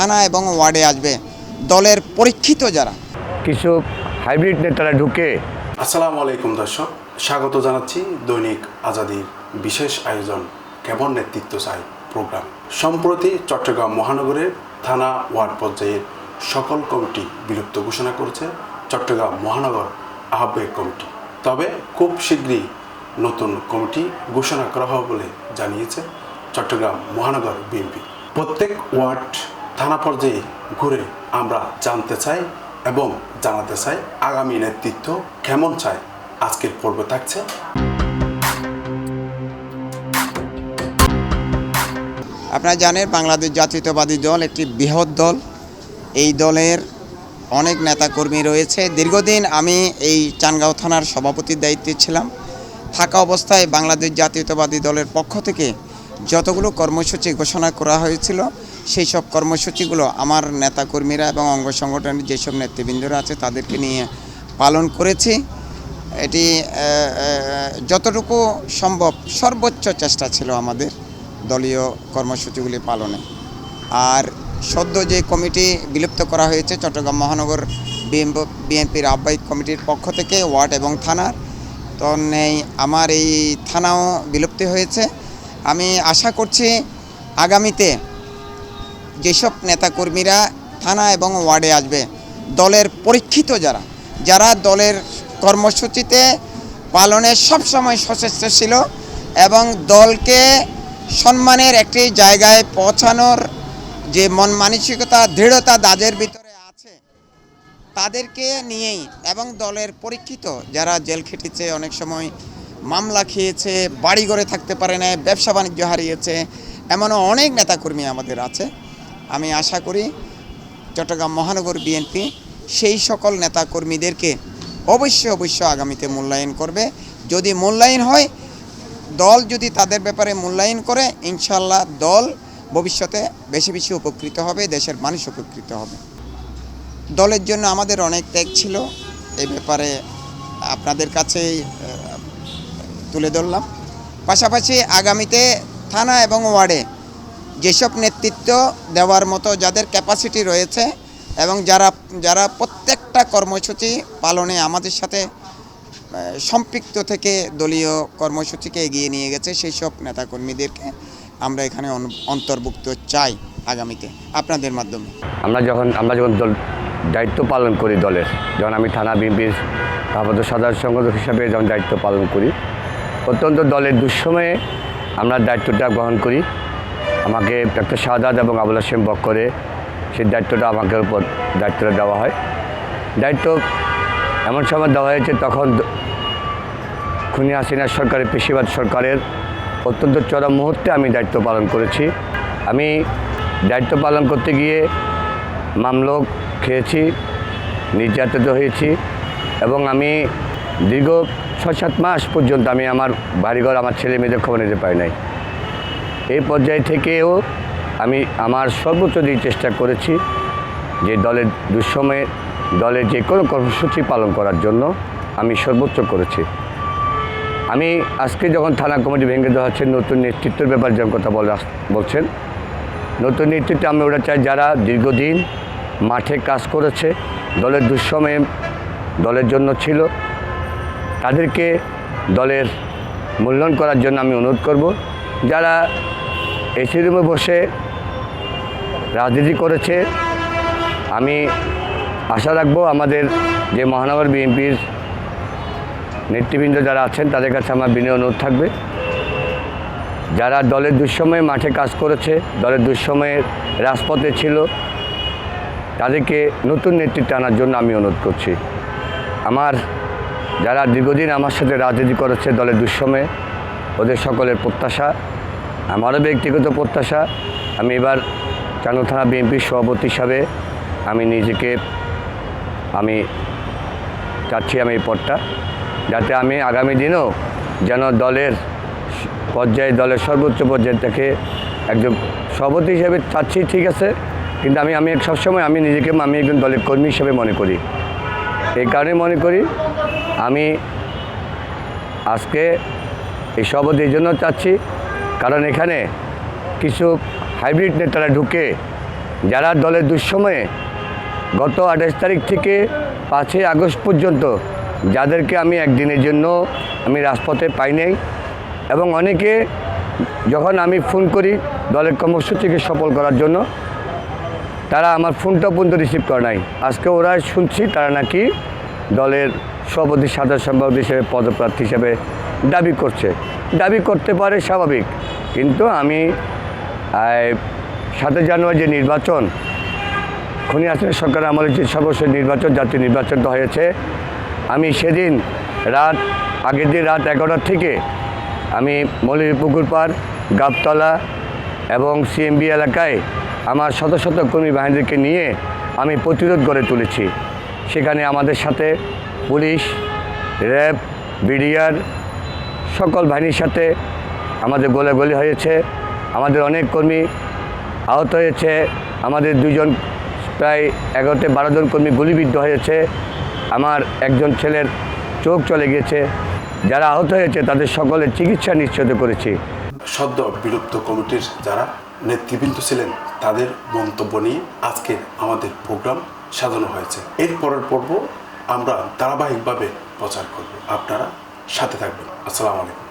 থানা এবং ওয়ার্ডে আসবে দলের পরীক্ষিত যারা। কিছু হাইব্রিড নেতারা ঢুকে। আসসালামু আলাইকুম দর্শক স্বাগত জানাচ্ছি দৈনিক আজাদির বিশেষ আয়োজন কেমন নেতৃত্ব চাই প্রোগ্রাম। সম্প্রতি চট্টগ্রাম মহানগরের থানা ওয়ার্ড পর্যায়ের সকল কমিটি বিলুপ্ত ঘোষণা করেছে চট্টগ্রাম মহানগর আহ্বায়ক কমিটি। তবে খুব শীঘ্রই নতুন কমিটি ঘোষণা করা হবে বলে জানিয়েছে চট্টগ্রাম মহানগর বিএনপি। প্রত্যেক ওয়ার্ড থানা পর্যায়ে ঘুরে আমরা জানতে চাই এবং জানাতে চাই আগামী নেতৃত্ব কেমন চায়। আজকের পর্ব থাকছে। আপনারা জানেন বাংলাদেশ জাতীয়তাবাদী দল একটি বৃহৎ দল। এই দলের অনেক নেতাকর্মী রয়েছে। দীর্ঘদিন আমি এই চানগাঁও থানার সভাপতির দায়িত্বে ছিলাম। থাকা অবস্থায় বাংলাদেশ জাতীয়তাবাদী দলের পক্ষ থেকে যতগুলো কর্মসূচি ঘোষণা করা হয়েছিল সেই সব কর্মসূচিগুলো আমার নেতাকর্মীরা এবং অঙ্গ সংগঠনের যেসব নেতৃবৃন্দরা আছে তাদেরকে নিয়ে পালন করেছি। এটি যতটুকু সম্ভব সর্বোচ্চ চেষ্টা ছিল আমাদের দলীয় কর্মসূচিগুলি পালনে। আর সদ্য যে কমিটি বিলুপ্ত করা হয়েছে চট্টগ্রাম মহানগর বিএনপির আহ্বায়ক কমিটির পক্ষ থেকে ওয়ার্ড এবং থানার তো নেই আমার এই থানাও বিলুপ্তি হয়েছে। আমি আশা করছি আগামীতে যেসব নেতাকর্মীরা থানা এবং ওয়ার্ডে আসবে, দলের পরীক্ষিত যারা যারা দলের কর্মসূচিতে পালনে সবসময় সচেষ্ট ছিল এবং দলকে সম্মানের একটি জায়গায় পৌঁছানোর যে মন মানসিকতা, দৃঢ়তা তাদের ভিতরে আছে, তাদেরকে নিয়েই এবং দলের পরীক্ষিত যারা জেল খেটেছে, অনেক সময় মামলা খেয়েছে বাড়ি ঘরে থাকতে পারে না ব্যবসা বাণিজ্য হারিয়েছে, এমনও অনেক নেতাকর্মী আমাদের আছে। আমি আশা করি চট্টগ্রাম মহানগর বিএনপি সেই সকল নেতাকর্মীদেরকে অবশ্যই অবশ্যই আগামীতে মূল্যায়ন করবে। যদি মূল্যায়ন হয় দল যদি তাদের ব্যাপারে মূল্যায়ন করে ইনশাল্লাহ দল ভবিষ্যতে বেশি বেশি উপকৃত হবে দেশের মানুষ উপকৃত হবে। দলের জন্য আমাদের অনেক ত্যাগ ছিল। এই ব্যাপারে আপনাদের আহ, তুলে ধরলাম। পাশাপাশি আগামীতে থানা এবং ওয়ার্ডে যেসব নেতৃত্ব দেওয়ার মতো যাদের ক্যাপাসিটি রয়েছে এবং যারা যারা প্রত্যেকটা কর্মসূচি পালনে আমাদের সাথে সম্পৃক্ত থেকে দলীয় কর্মসূচিকে এগিয়ে নিয়ে গেছে সেই সব নেতাকর্মীদেরকে আমরা এখানে অন্তর্ভুক্ত চাই আগামীতে আপনাদের মাধ্যমে। আমরা যখন আমরা যখন দল, দায়িত্ব পালন করি দলের, যখন আমি থানা বিএনপির ভারপ্রাপ্ত সাধারণ সংগঠক হিসাবে যখন দায়িত্ব পালন করি, অত্যন্ত দলের দুঃসময়ে আমরা দায়িত্বটা গ্রহণ করি। আমাকে একটা শাহাদ এবং আবুল হাসেম বক করে সেই দায়িত্বটা আমাকে উপর দায়িত্বটা দেওয়া হয়। দায়িত্ব এমন সময় দেওয়া হয়েছে তখন খুনি হাসিনা সরকারের পেশিবাদ সরকারের অত্যন্ত চরম মুহূর্তে আমি দায়িত্ব পালন করেছি। আমি দায়িত্ব পালন করতে গিয়ে মামলক খেয়েছি, নির্যাতিত হয়েছি এবং আমি দীর্ঘ ছয় সাত মাস পর্যন্ত আমি আমার বাড়িঘর, আমার ছেলে মেয়েদের খবর নিতে পারি নাই। এই পর্যায় থেকেও আমি আমার সর্বোচ্চ দিয়ে চেষ্টা করেছি যে দলের দুঃসময়ে দলের যে কোনো কর্মসূচি পালন করার জন্য আমি সর্বোচ্চ করেছি। আমি আজকে যখন থানা কমিটি ভেঙে দেওয়া হচ্ছে, নতুন নেতৃত্বের ব্যাপারে যেমন কথা বলা বলছেন, নতুন নেতৃত্বে আমি ওটা চাই যারা দীর্ঘদিন মাঠে কাজ করেছে, দলের দুঃসময়ে দলের জন্য ছিল, তাদেরকে দলের মূল্যায়ন করার জন্য আমি অনুরোধ করব। যারা এসি রুমে বসে রাজনীতি করেছে। আমি আশা রাখব আমাদের যে মহানগর বিএনপির নেতৃবৃন্দ যারা আছেন, তাদের কাছে আমার বিনয় অনুরোধ থাকবে। যারা দলের দুঃসময়ে মাঠে কাজ করেছে, দলের দুঃসময়ে রাজপথে ছিল, তাদেরকে নতুন নেতৃত্বে আনার জন্য আমি অনুরোধ করছি। আমার যারা দীর্ঘদিন আমার সাথে রাজনীতি করেছে দলের দুঃসময়ে, ওদের সকলের প্রত্যাশা আমারও ব্যক্তিগত প্রত্যাশা, আমি এবার চানু থানা বিএনপির সভাপতি হিসাবে আমি নিজেকে, আমি চাচ্ছি আমি এই পদটা, যাতে আমি আগামী দিনেও যেন দলের পর্যায়ে, দলের সর্বোচ্চ পর্যায়ে থেকে একজন সভাপতি হিসেবে চাচ্ছি, ঠিক আছে, কিন্তু আমি আমি সবসময় আমি নিজেকে, আমি একজন দলের কর্মী হিসেবে মনে করি। এই কারণে মনে করি আমি আজকে এই সভাপতির জন্য চাচ্ছি। কারণ এখানে কিছু হাইব্রিড নেতারা ঢুকে, যারা দলের দুঃসময়ে গত আঠাশ তারিখ থেকে পাঁচই আগস্ট পর্যন্ত যাদেরকে আমি একদিনের জন্য আমি রাজপথে পাই নাই এবং অনেকে যখন আমি ফোন করি দলের কর্মসূচিকে সফল করার জন্য, তারা আমার ফোনটা পর্যন্ত রিসিভ করে নাই। আজকে ওরা শুনছি তারা নাকি দলের সভাপতি সাধারণ সম্পাদক হিসেবে, পদপ্রার্থী হিসেবে দাবি করছে। দাবি করতে পারে স্বাভাবিক। কিন্তু আমি সাতই জানুয়ারি যে নির্বাচন, খনি আসনের সরকার আমলের যে সর্বশেষ নির্বাচন, জাতীয় নির্বাচনটা হয়েছে, আমি সেদিন রাত, আগের দিন রাত এগারোটার থেকে আমি মৌলভীপুকুর পাড় গাবতলা এবং সিএমবি এলাকায় আমার শত শত কর্মী বাহিনীকে নিয়ে আমি প্রতিরোধ গড়ে তুলেছি। সেখানে আমাদের সাথে পুলিশ, র্যাব, বিডিআর, সকল বাহিনীর সাথে আমাদের গোলাগুলি হয়েছে, আমাদের অনেক কর্মী আহত হয়েছে, আমাদের দুজন প্রায় এগারোতে বারো জন কর্মী গুলিবিদ্ধ হয়েছে, আমার একজন ছেলের চোখ চলে গেছে। যারা আহত হয়েছে, তাদের সকলের চিকিৎসা নিশ্চিত করেছি। সদ্য বিলুপ্ত কমিটির যারা নেতৃবৃন্দ ছিলেন, তাদের মন্তব্য নিয়ে আজকে আমাদের প্রোগ্রাম সাজানো হয়েছে। এর পরের পর্ব আমরা ধারাবাহিকভাবে প্রচার করব। আপনারা সাথে থাকবেন। আসসালামু আলাইকুম।